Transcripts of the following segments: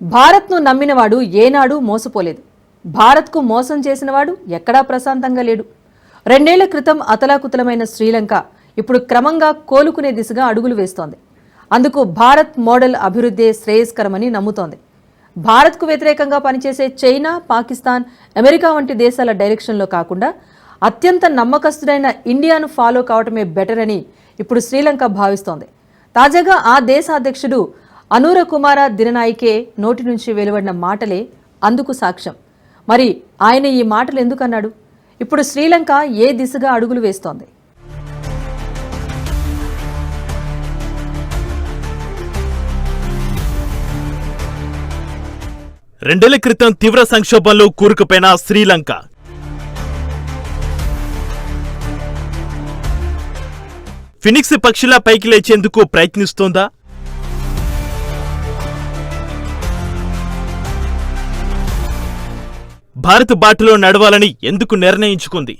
భారత్ను నమ్మినవాడు ఏనాడు మోసపోలేదు. భారత్కు మోసం చేసినవాడు ఎక్కడా ప్రశాంతంగా లేడు. రెండేళ్ళ క్రితం అతలాకుతలమైన శ్రీలంక ఇప్పుడు క్రమంగా కోలుకునే దిశగా అడుగులు వేస్తోంది. అందుకు భారత్ మోడల్ అభివృద్ధే శ్రేయస్కరమని నమ్ముతోంది. భారత్కు వ్యతిరేకంగా పనిచేసే చైనా పాకిస్తాన్ అమెరికా వంటి దేశాల డైరెక్షన్లో కాకుండా అత్యంత నమ్మకస్తుడైన ఇండియాను ఫాలో కావటమే బెటర్ అని ఇప్పుడు శ్రీలంక భావిస్తోంది. తాజాగా ఆ దేశ అధ్యక్షుడు అనూర కుమార దిననాయికే నోటి నుంచి వెలువడిన మాటలే అందుకు సాక్ష్యం. మరి ఆయన ఈ మాటలు ఎందుకన్నాడు? ఇప్పుడు శ్రీలంక ఏ దిశగా అడుగులు వేస్తోంది? రెండేళ్ళ క్రితం తీవ్ర సంక్షోభంలో కూరుకుపోయిన శ్రీలంక. ఫినిక్స్ పక్షిలా పైకి లేచేందుకు ప్రయత్నిస్తోందా? భారత్ బాటలో నడవాలని ఎందుకు నిర్ణయించుకుంది?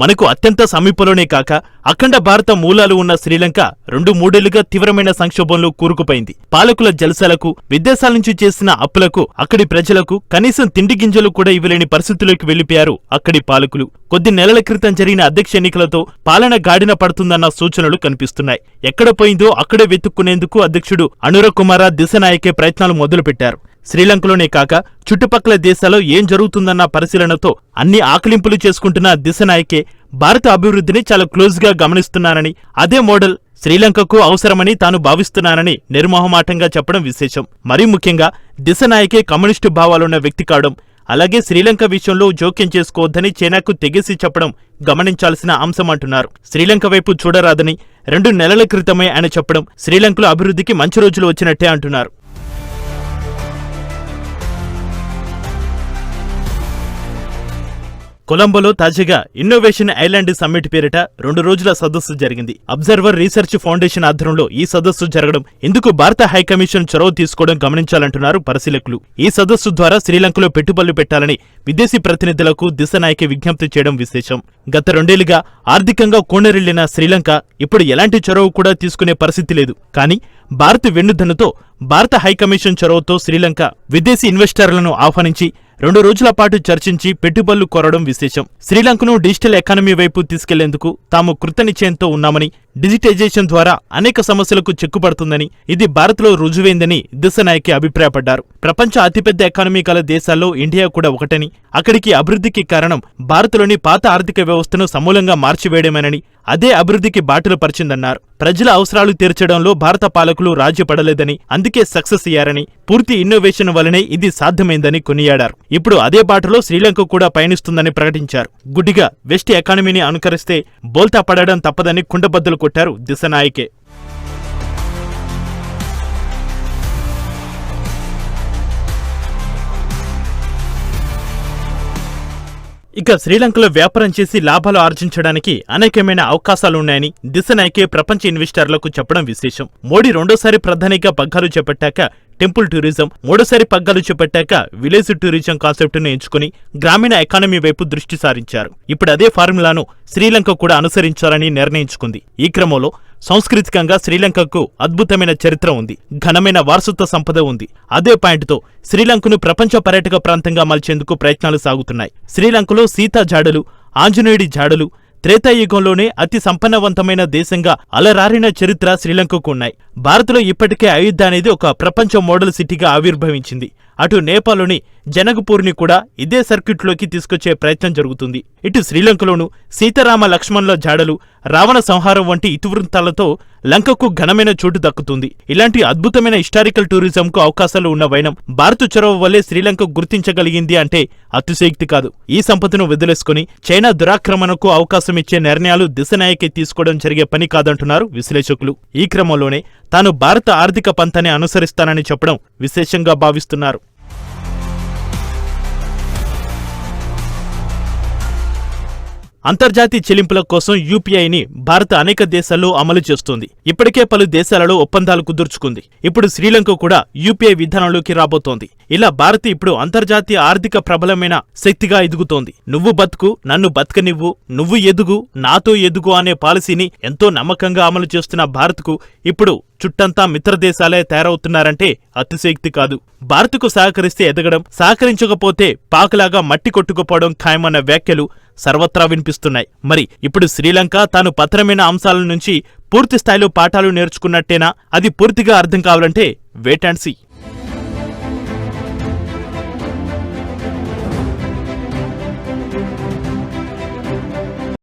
మనకు అత్యంత సమీపంలోనే కాక అఖండ భారత మూలాలు ఉన్న శ్రీలంక రెండు మూడేళ్ళుగా తీవ్రమైన సంక్షోభంలో కూరుకుపోయింది. పాలకుల జలసాలకు విదేశాల నుంచి చేసిన అప్పులకు అక్కడి ప్రజలకు కనీసం తిండి గింజలు కూడా ఇవ్వలేని పరిస్థితుల్లోకి వెళ్ళిపోయారు అక్కడి పాలకులు. కొద్ది నెలల క్రితం జరిగిన అధ్యక్ష ఎన్నికలతో పాలన గాడిన పడుతుందన్న సూచనలు కనిపిస్తున్నాయి. ఎక్కడ పోయిందో అక్కడే వెతుక్కునేందుకు అధ్యక్షుడు అనుర కుమార దిశనాయకే ప్రయత్నాలు మొదలుపెట్టారు. శ్రీలంకలోనే కాక చుట్టుపక్కల దేశాల్లో ఏం జరుగుతుందన్న పరిశీలనతో అన్ని ఆకలింపులు చేసుకుంటున్న దిశనాయకే భారత అభివృద్ధిని చాలా క్లోజ్గా గమనిస్తున్నానని అదే మోడల్ శ్రీలంకకు అవసరమని తాను భావిస్తున్నానని నిర్మోహమాటంగా చెప్పడం విశేషం. మరీ ముఖ్యంగా దిశనాయకే కమ్యూనిస్టు భావాలున్న వ్యక్తి కావడం అలాగే శ్రీలంక విషయంలో జోక్యం చేసుకోవద్దని చైనాకు తెగేసి చెప్పడం గమనించాల్సిన అంశమంటున్నారు శ్రీలంక వైపు చూడరాదని రెండు నెలల క్రితమే ఆయన చెప్పడం శ్రీలంకలో అభివృద్ధికి మంచి రోజులు వచ్చినట్టే అంటున్నారు. కొలంబోలో తాజాగా ఇన్నోవేషన్ ఐలాండ్ సమ్మిట్ పేరిట రెండు రోజుల సదస్సు జరిగింది. అబ్జర్వర్ రీసెర్చ్ ఫౌండేషన్ ఆధ్వర్యంలో ఈ సదస్సు జరగడం ఇందుకు భారత హైకమిషన్ చొరవ తీసుకోవడం గమనించాలంటున్నారు పరిశీలకులు. ఈ సదస్సు ద్వారా శ్రీలంకలో పెట్టుబడులు పెట్టాలని విదేశీ ప్రతినిధులకు దిశనాయకి విజ్ఞప్తి చేయడం విశేషం. గత రెండేళ్ళుగా ఆర్థికంగా కూనరిల్లిన శ్రీలంక ఇప్పుడు ఎలాంటి చొరవ కూడా తీసుకునే పరిస్థితి లేదు. కానీ భారత్ వెన్నుదన్నుతో భారత హైకమిషన్ చొరవతో శ్రీలంక విదేశీ ఇన్వెస్టర్లను ఆహ్వానించి రెండు రోజుల పాటు చర్చించి పెట్టుబడులు కోరడం విశేషం. శ్రీలంకను డిజిటల్ ఎకానమీ వైపు తీసుకెళ్ళేందుకు తాము కృతనిశ్చయంతో ఉన్నామని డిజిటైజేషన్ ద్వారా అనేక సమస్యలకు చెక్కుపడుతుందని ఇది భారత్లో రుజువైందని దిశనాయకి అభిప్రాయపడ్డారు. ప్రపంచ అతిపెద్ద ఎకానమీ గల దేశాల్లో ఇండియా కూడా ఒకటని అక్కడికి అభివృద్ధికి కారణం భారత్లోని పాత ఆర్థిక వ్యవస్థను సమూలంగా మార్చివేయడమేనని అదే అభివృద్ధికి బాటలు పరిచిందన్నారు. ప్రజల అవసరాలు తీర్చడంలో భారత పాలకులు రాజ్యపడలేదని అందుకే సక్సెస్ అయ్యారని పూర్తి ఇన్నోవేషన్ వలనే ఇది సాధ్యమైందని కొనియాడారు. ఇప్పుడు అదే బాటలో శ్రీలంక కూడా పయనిస్తుందని ప్రకటించారు. గుడ్డిగా వెస్ట్ ఎకానమీని అనుకరిస్తే బోల్తా పడడం తప్పదని కుండబద్దలు కొట్టారు దిశనాయకే ఇక శ్రీలంకలో వ్యాపారం చేసి లాభాలు ఆర్జించడానికి అనేకమైన అవకాశాలున్నాయని దిశనాయకే ప్రపంచ ఇన్వెస్టర్లకు చెప్పడం విశేషం. మోడీ రెండోసారి ప్రధానిగా పగ్గాలు చేపట్టాక టెంపుల్ టూరిజం మూడోసారి పగ్గాలు చేపట్టాక విలేజ్ టూరిజం కాన్సెప్ట్ను ఎంచుకుని గ్రామీణ ఎకానమీ వైపు దృష్టి సారించారు. ఇప్పుడు అదే ఫార్ములాను శ్రీలంక కూడా అనుసరించాలని నిర్ణయించుకుంది. ఈ క్రమంలో సాంస్కృతికంగా శ్రీలంకకు అద్భుతమైన చరిత్ర ఉంది. ఘనమైన వారసత్వ సంపద ఉంది. అదే పాయింట్తో శ్రీలంకను ప్రపంచ పర్యాటక ప్రాంతంగా మలిచేందుకు ప్రయత్నాలు సాగుతున్నాయి. శ్రీలంకలో సీతా జాడలు ఆంజనేయుడి జాడలు త్రేతాయుగంలోనే అతి సంపన్నవంతమైన దేశంగా అలరారిన చరిత్ర శ్రీలంకకు ఉన్నాయి. భారత్లో ఇప్పటికే అయోధ్య అనేది ఒక ప్రపంచ మోడల్ సిటీగా ఆవిర్భవించింది. అటు నేపాల్లోని జనగపూర్ని కూడా ఇదే సర్క్యూట్లోకి తీసుకొచ్చే ప్రయత్నం జరుగుతుంది. ఇటు శ్రీలంకలోనూ సీతారామ లక్ష్మణుల జాడలు రావణ సంహారం వంటి ఇతివృత్తాలతో లంకకు ఘనమైన చోటు దక్కుతుంది. ఇలాంటి అద్భుతమైన హిస్టారికల్ టూరిజంకు అవకాశాలు ఉన్న వైనం భారత చొరవ వల్లే శ్రీలంక గుర్తించగలిగింది అంటే అతిశయక్తి కాదు. ఈ సంపదను వదిలేసుకుని చైనా దురాక్రమణకు అవకాశం ఇచ్చే నిర్ణయాలు దిశనాయకే తీసుకోవడం జరిగే పని కాదంటున్నారు విశ్లేషకులు. ఈ క్రమంలోనే తాను భారత ఆర్థిక పంతాన్ని అనుసరిస్తానని చెప్పడం విశేషంగా భావిస్తున్నారు. అంతర్జాతీయ చెల్లింపుల కోసం యూపీఐని భారత్ అనేక దేశాల్లో అమలు చేస్తోంది. ఇప్పటికే పలు దేశాలలో ఒప్పందాలు కుదుర్చుకుంది. ఇప్పుడు శ్రీలంక కూడా యూపీఐ విధానంలోకి రాబోతోంది. ఇలా భారత్ ఇప్పుడు అంతర్జాతీయ ఆర్థిక ప్రబలమైన శక్తిగా ఎదుగుతోంది. నువ్వు బతుకు నన్ను బతకనివ్వు నువ్వు ఎదుగు నాతో ఎదుగు అనే పాలసీని ఎంతో నమ్మకంగా అమలు చేస్తున్న భారత్కు ఇప్పుడు చుట్టంతా మిత్రదేశాలే తయారవుతున్నారంటే అతిశయోక్తి కాదు. భారత్కు సహకరిస్తే ఎదగడం సహకరించకపోతే పాకులాగా మట్టి కొట్టుకుపోవడం ఖాయమన్న వ్యాఖ్యలు సర్వత్రా వినిపిస్తున్నాయి. మరి ఇప్పుడు శ్రీలంక తాను పత్రమైన అంశాల నుంచి పూర్తి స్థాయిలో పాఠాలు నేర్చుకున్నట్టేనా? అది పూర్తిగా అర్థం కావాలంటే వేట్ అండ్ సీ